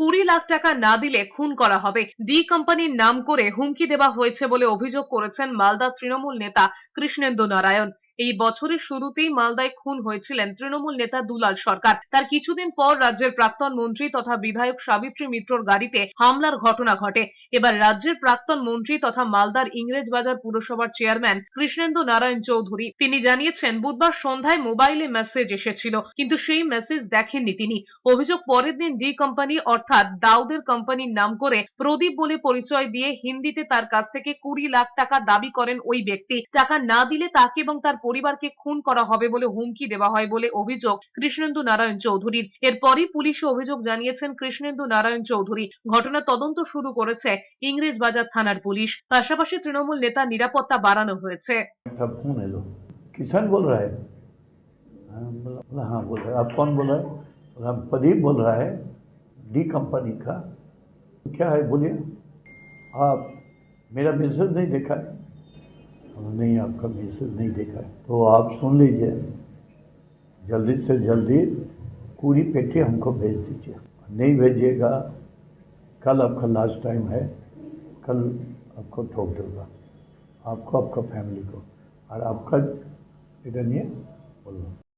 কুড়ি লাখ টাকা না দিলে খুন করা হবে। ডি কোম্পানির নাম করে হুমকি দেওয়া হয়েছে বলে অভিযোগ করেছেন মালদা তৃণমূল নেতা কৃষ্ণেন্দু নারায়ণ। এই বছরের শুরুতেই মালদায় খুন হয়েছিলেন তৃণমূল নেতা দুলাল সরকার। তার কিছুদিন পর রাজ্যের প্রাক্তন মন্ত্রী তথা বিধায়ক সাবিত্রী মিত্রর গাড়িতে হামলার ঘটনা ঘটে। এবার রাজ্যের প্রাক্তন মন্ত্রী তথা মালদার ইংরেজবাজার পুরসভার চেয়ারম্যান কৃষ্ণেন্দু নারায়ণ চৌধুরী, তিনি জানিয়েছেন, বুধবার সন্ধ্যায় মোবাইলে মেসেজ এসেছিল, কিন্তু সেই মেসেজ দেখেননি তিনি। অভিযোগ পরের দিন ডি কোম্পানি অর্থাৎ দাউদের কোম্পানির নাম করে প্রদীপ বলে পরিচয় দিয়ে হিন্দিতে তার কাছ থেকে কুড়ি লাখ টাকা দাবি করেন ওই ব্যক্তি। টাকা না দিলে তাকে এবং তার পরিবারকে খুন করা হবে বলে হুমকি দেওয়া হয় বলে অভিযোগ কৃষ্ণেন্দু নারায়ণ চৌধুরীর এরপরই পুলিশে অভিযোগ জানিয়েছেন কৃষ্ণেন্দু নারায়ণ চৌধুরী ঘটনা তদন্ত শুরু করেছে ইংরেজ বাজার থানার পুলিশ পাশাপাশি তৃণমূল নেতার নিরাপত্তা বাড়ানো হয়েছে था फोन है लो किशन बोल रहा है हाँ बोला बोला, हाँ बोल रहा है आप कौन बोल रहा है बोला प्रदीप बोल रहा है डी कंपनी का क्या है बोलिए आप मेरा मैसेज नहीं देखा है बोला, नहीं आपका मैसेज नहीं देखा। है तो आप सुन लीजिए। जल्दी से जल्दी पूरी पेटी हमको भेज दीजिए। नहीं भेजिएगा कल आपका लास्ट टाइम है। कल आपको ठोक दूँगा। आपको आपका फैमिली को। और आपका नहीं है बोलो